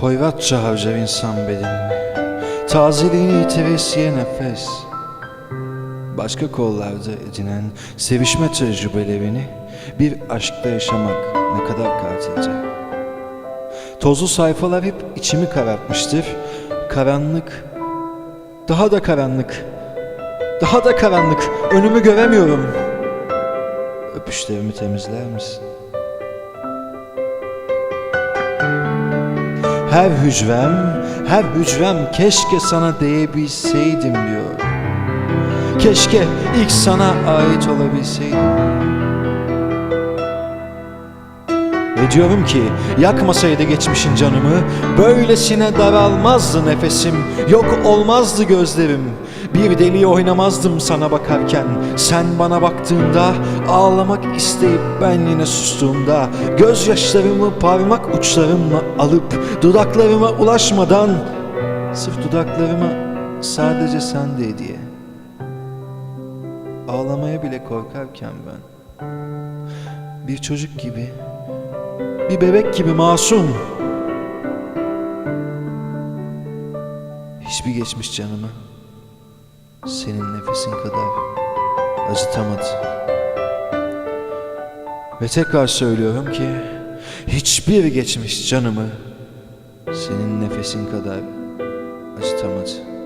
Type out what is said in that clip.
Hoyratça harcar insan bedenini. Tazeliğini yitiresiye nefes. Başka kollarda edinen sevişme tecrübelerini Bir aşkta yaşamak ne kadar katilce. Tozlu sayfalar hep içimi karartmıştır. Karanlık Daha da karanlık Daha da karanlık. Önümü göremiyorum. Öpüşlerimi temizler misin? Her hücrem, her hücrem keşke sana değebilseydim diyor. Keşke ilk sana ait olabilseydim. Ve diyorum ki yakmasaydı geçmişin canımı Böylesine daralmazdı nefesim Yok olmazdı gözlerim Bir deliği oynamazdım sana bakarken. Sen bana baktığında Ağlamak isteyip ben yine sustuğumda Gözyaşlarımı parmak uçlarımla alıp Dudaklarıma ulaşmadan Sırf dudaklarıma sadece sen de diye Ağlamaya bile korkarken ben Bir çocuk gibi bir bebek gibi masum. Hiçbir geçmiş canımı senin nefesin kadar acıtamadı. Ve tekrar söylüyorum ki hiçbir geçmiş canımı senin nefesin kadar acıtamadı.